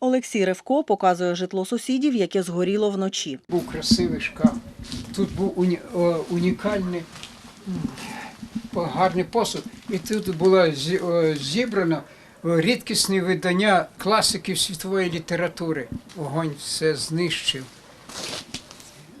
Олексій Ревко показує житло сусідів, яке згоріло вночі. Був красивий шкаф. Тут був уні, унікальний гарний посуд. І тут було зібрано рідкісні видання класиків світової літератури. Вогонь все знищив.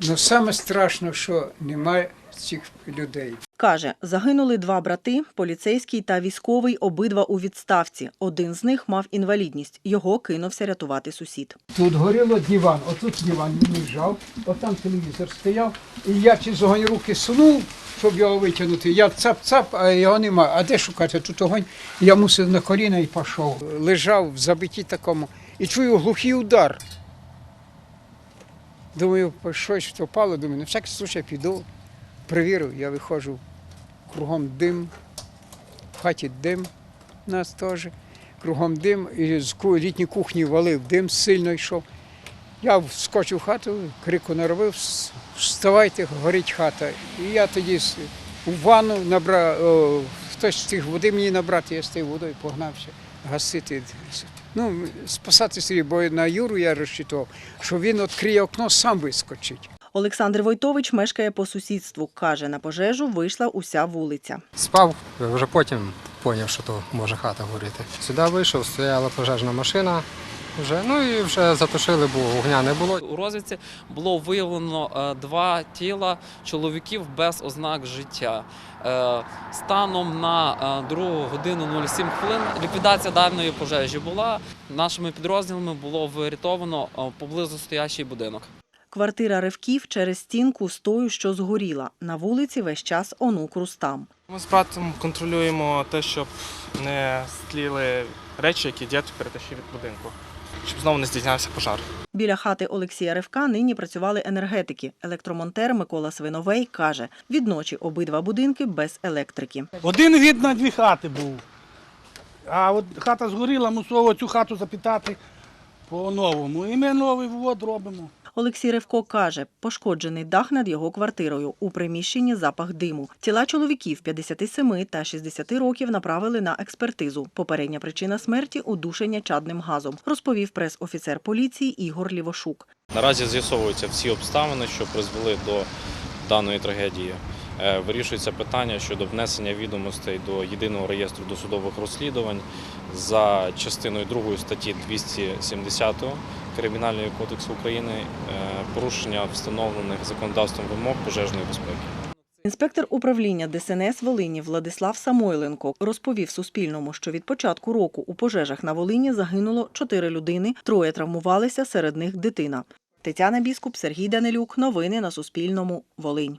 Ну саме страшно, що немає цих людей. Каже, загинули два брати, поліцейський та військовий, обидва у відставці. Один з них мав інвалідність. Його кинувся рятувати сусід. Тут горіло диван, отут диван лежав, отам телевізор стояв. І я через огонь руки сунув, щоб його витягнути. Я цап-цап, а його нема. А де шукати? Тут огонь. Я мусив на коліна і пішов. Лежав в забитті такому і чую глухий удар. Думаю, щось впало, думаю, на всякий случай піду. Перевірив, я виходжу, кругом дим, в хаті дим у нас теж кругом дим, і з літньої кухні валив дим, сильно йшов. Я вскочив в хату, крику наробив, вставайте, горить хата. І я тоді у ванну набрав, хтось встиг води мені набрати, я з тією водою погнався, гасити. Ну, спасати собі, бо на Юру я розчитував, що він відкриє окно, сам вискочить. Олександр Войтович мешкає по сусідству. Каже, на пожежу вийшла уся вулиця. Спав, вже потім зрозумів, що то може хата горіти. Сюди вийшов, стояла пожежна машина. Вже, ну і вже затушили, бо вогня не було. У розвідці було виявлено е, два тіла чоловіків без ознак життя. Е, Станом на е, другу годину 07 хвилин ліквідація даної пожежі була. Нашими підрозділами було врятовано е, поблизу стоячий будинок. Квартира Ревків через стінку з тою, що згоріла. На вулиці весь час онук Рустам. Ми з братом контролюємо те, щоб не стліли речі, які дід перетащив від будинку, щоб знову не здійснявся пожар. Біля хати Олексія Ревка нині працювали енергетики. Електромонтер Микола Свиновей каже, відночі обидва будинки без електрики. Один від на дві хати був. А от хата згоріла, мусово цю хату запитати по-новому. І ми новий ввод робимо. Олексій Ревко каже, пошкоджений дах над його квартирою. У приміщенні запах диму. Тіла чоловіків 57 та 60 років направили на експертизу. Попередня причина смерті удушення чадним газом, розповів прес-офіцер поліції Ігор Лівошук. Наразі з'ясовуються всі обставини, що призвели до даної трагедії. Е, Вирішується питання щодо внесення відомостей до єдиного реєстру досудових розслідувань за частиною 2 статті 270 Кримінального кодексу України е, порушення встановлених законодавством вимог пожежної безпеки. Інспектор управління ДСНС Волині Владислав Самойленко розповів Суспільному, що від початку року у пожежах на Волині загинуло чотири людини, троє травмувалися, серед них дитина. Тетяна Біскуп, Сергій Данилюк. Новини на Суспільному. Волинь.